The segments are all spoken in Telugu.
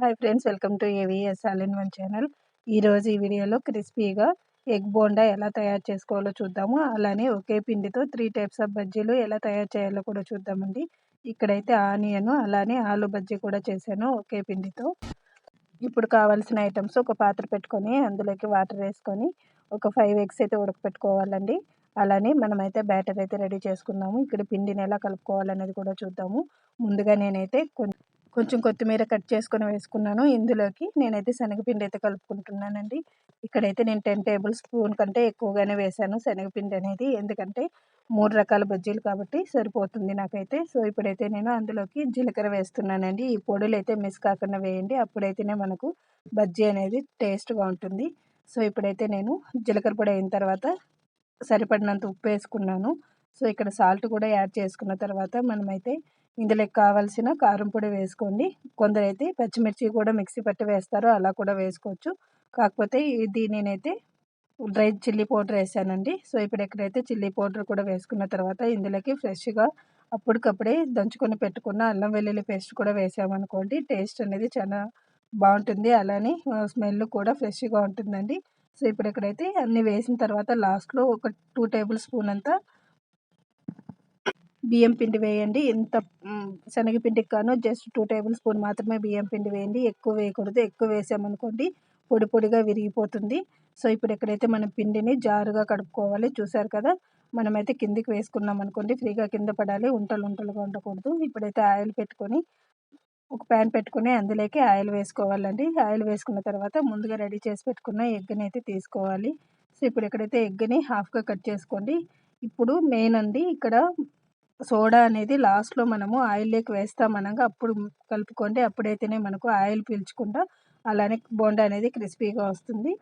Hi friends welcome to AVS all in one channel ఈరోజు ఈ వీడియోలో క్రిస్పీగా ఎగ్ బోండా ఎలా తయారు చేసుకోవాలో చూద్దాము. అలానే ఒకే పిండితో త్రీ టైప్స్ ఆఫ్ బజ్జీలు ఎలా తయారు చేయాలో కూడా చూద్దామండి. ఇక్కడైతే ఆనియన్ అలానే ఆలు బజ్జీ కూడా చేశాను ఒకే పిండితో. ఇప్పుడు కావాల్సిన ఐటమ్స్ ఒక పాత్ర పెట్టుకొని అందులోకి వాటర్ వేసుకొని ఒక ఫైవ్ ఎగ్స్ అయితే ఉడకపెట్టుకోవాలండి. అలానే మనమైతే బ్యాటర్ అయితే రెడీ చేసుకున్నాము. ఇక్కడ పిండిని ఎలా కలుపుకోవాలనేది కూడా చూద్దాము. ముందుగా నేనైతే కొంచెం కొంచెం కొత్తిమీర కట్ చేసుకొని వేసుకున్నాను. ఇందులోకి నేనైతే శనగపిండి అయితే కలుపుకుంటున్నానండి. ఇక్కడైతే నేను టెన్ టేబుల్ స్పూన్ కంటే ఎక్కువగానే వేశాను శనగపిండి అనేది. ఎందుకంటే మూడు రకాల బజ్జీలు కాబట్టి సరిపోతుంది నాకైతే. సో ఇప్పుడైతే నేను అందులోకి జీలకర్ర వేస్తున్నానండి. ఈ పొడులు అయితే మిస్ కాకుండా వేయండి. అప్పుడైతేనే మనకు బజ్జీ అనేది టేస్ట్గా ఉంటుంది సో ఇప్పుడైతే నేను జీలకర్ర పొడి అయిన తర్వాత సరిపడినంత ఉప్పు వేసుకున్నాను. సో ఇక్కడ సాల్ట్ కూడా యాడ్ చేసుకున్న తర్వాత మనమైతే ఇందులోకి కావాల్సిన కారం పొడి వేసుకోండి. కొందరైతే పచ్చిమిర్చి కూడా మిక్సీ పట్టి వేస్తారు అలా కూడా వేసుకోవచ్చు. కాకపోతే ఇది నేనైతే డ్రై చిల్లీ పౌడర్ వేసానండి. సో ఇప్పుడు ఎక్కడైతే చిల్లీ పౌడర్ కూడా వేసుకున్న తర్వాత ఇందులోకి ఫ్రెష్గా అప్పటికప్పుడే దంచుకొని పెట్టుకున్న అల్లం వెల్లుల్లి పేస్ట్ కూడా వేసామనుకోండి టేస్ట్ అనేది చాలా బాగుంటుంది. అలానే స్మెల్ కూడా ఫ్రెష్గా ఉంటుందండి. సో ఇప్పుడు ఎక్కడైతే అన్నీ వేసిన తర్వాత లాస్ట్లో ఒక టూ టేబుల్ స్పూన్ అంతా బియ్యం పిండి వేయండి. ఎంత శనగపిండికి కాను జస్ట్ టూ టేబుల్ స్పూన్ మాత్రమే బియ్యం పిండి వేయండి. ఎక్కువ వేయకూడదు. ఎక్కువ వేసామనుకోండి పొడి పొడిగా విరిగిపోతుంది. సో ఇప్పుడు ఎక్కడైతే మనం పిండిని జారుగా కడుక్కోవాలి చూసారు కదా? మనమైతే కిందికి వేసుకున్నాం అనుకోండి ఫ్రీగా కింద పడాలి ఉంటలు ఉంటలుగా ఉండకూడదు. ఇప్పుడైతే ఆయిల్ పెట్టుకొని ఒక ప్యాన్ పెట్టుకుని అందులోకి ఆయిల్ వేసుకోవాలండి. ఆయిల్ వేసుకున్న తర్వాత ముందుగా రెడీ చేసి పెట్టుకున్న ఎగ్ని అయితే తీసుకోవాలి. సో ఇప్పుడు ఎక్కడైతే ఎగ్ని హాఫ్గా కట్ చేసుకోండి ఇప్పుడు మెయిన్ అండి ఇక్కడ సోడా అనేది లాస్ట్లో మనము ఆయిల్లోకి వేస్తామనగా అప్పుడు కలుపుకోండి అప్పుడైతేనే మనకు ఆయిల్ పీల్చకుండా అలానే బోండా అనేది క్రిస్పీగా వస్తుంది.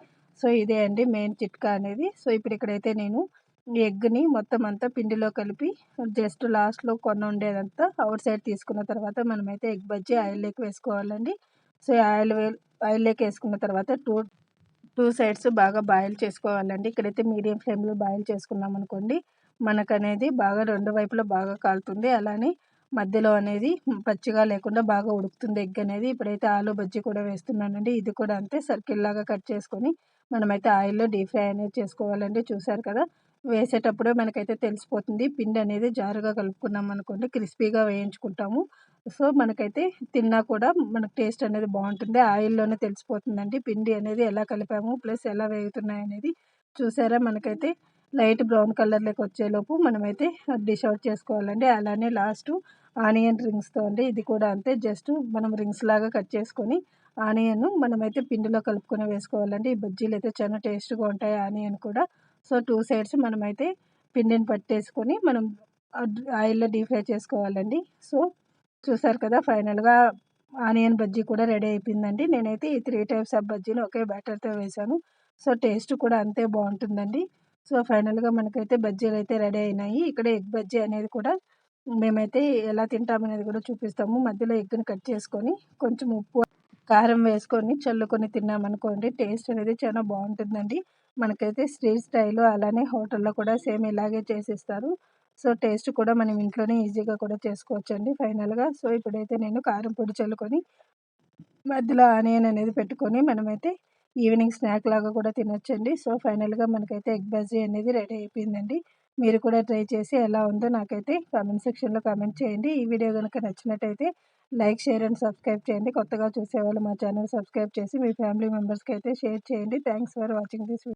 సో ఇదే అండి మెయిన్ చిట్కా అనేది. సో ఇప్పుడు ఇక్కడైతే నేను ఎగ్ని మొత్తం అంతా పిండిలో కలిపి జస్ట్ లాస్ట్లో కొన్న ఉండేదంతా అవుట్ సైడ్ తీసుకున్న తర్వాత మనమైతే ఎగ్ బజ్జీ ఆయిల్లోకి వేసుకోవాలండి. సో ఆయిల్ ఆయిల్లోకి వేసుకున్న తర్వాత టూ టూ సైడ్స్ బాగా బాయిల్ చేసుకోవాలండి. ఇక్కడైతే మీడియం ఫ్లేమ్లో బాయిల్ చేసుకున్నాం అనుకోండి మనకనేది బాగా రెండు వైపులా బాగా కాలుతుంది. అలానే మధ్యలో అనేది పచ్చిగా లేకుండా బాగా ఉడుకుతుంది ఎగ్ అనేది. ఇప్పుడైతే ఆలు బజ్జీ కూడా వేస్తున్నానండి. ఇది కూడా అంతే సర్కిల్ లాగా కట్ చేసుకొని మనమైతే ఆయిల్లో డీప్ ఫ్రై అనేది చేసుకోవాలండి. చూసారు కదా? వేసేటప్పుడే మనకైతే తెలిసిపోతుంది. పిండి అనేది జారుగా కలుపుకున్నాం అనుకోండి క్రిస్పీగా వేయించుకుంటాము. సో మనకైతే తిన్నా కూడా మనకు టేస్ట్ అనేది బాగుంటుంది. ఆయిల్లోనే తెలిసిపోతుందండి. పిండి అనేది ఎలా కలిపాము ప్లస్ ఎలా వేగుతున్నాయి అనేది. చూసారా? మనకైతే లైట్ బ్రౌన్ కలర్లోకి వచ్చేలోపు మనమైతే డిష్ అవుట్ చేసుకోవాలండి. అలానే లాస్ట్ ఆనియన్ రింగ్స్తో అండి. ఇది కూడా అంతే. జస్ట్ మనం రింగ్స్ లాగా కట్ చేసుకొని ఆనియన్ మనమైతే పిండిలో కలుపుకొని వేసుకోవాలండి. ఈ బజ్జీలు అయితే చాలా టేస్ట్గా ఉంటాయి. ఆనియన్ కూడా. సో టూ సైడ్స్ మనమైతే పిండిని పట్టేసుకొని మనం ఆయిల్లో డీప్ ఫ్రై చేసుకోవాలండి. సో చూసారు కదా ఫైనల్గా ఆనియన్ బజ్జీ కూడా రెడీ అయిపోయిందండి. నేనైతే ఈ త్రీ టైప్స్ ఆఫ్ బజ్జీలు ఒకే బ్యాటర్తో వేశాను సో టేస్ట్ కూడా అంతే బాగుంటుందండి. సో ఫైనల్గా మనకైతే బజ్జీలు అయితే రెడీ అయినాయి. ఇక్కడ ఎగ్ బజ్జీ అనేది కూడా మేమైతే ఎలా తింటామనేది కూడా చూపిస్తాము. మధ్యలో ఎగ్ని కట్ చేసుకొని కొంచెం ఉప్పు కారం వేసుకొని చల్లుకొని తిన్నామనుకోండి టేస్ట్ అనేది చాలా బాగుంటుందండి. మనకైతే స్ట్రీట్ స్టైల్ అలానే హోటల్లో కూడా సేమ్ ఇలాగే చేసిస్తారు. సో టేస్ట్ కూడా మనం ఇంట్లోనే ఈజీగా కూడా చేసుకోవచ్చండి ఫైనల్గా. సో ఇప్పుడైతే నేను కారం పొడి చల్లుకొని మధ్యలో ఆనియన్ అనేది పెట్టుకొని మనమైతే ఈవినింగ్ స్నాక్ లాగా కూడా తినొచ్చండి. సో ఫైనల్గా మనకైతే ఎగ్ బజ్జీ అనేది రెడీ అయిపోయిందండి. మీరు కూడా ట్రై చేసి ఎలా ఉందో నాకైతే కామెంట్ సెక్షన్లో కామెంట్ చేయండి. ఈ వీడియో కనుక నచ్చినట్టయితే లైక్ షేర్ అండ్ సబ్స్క్రైబ్ చేయండి. కొత్తగా చూసేవాళ్ళు మా ఛానల్ సబ్స్క్రైబ్ చేసి మీ ఫ్యామిలీ మెంబర్స్కి అయితే షేర్ చేయండి. Thanks for watching this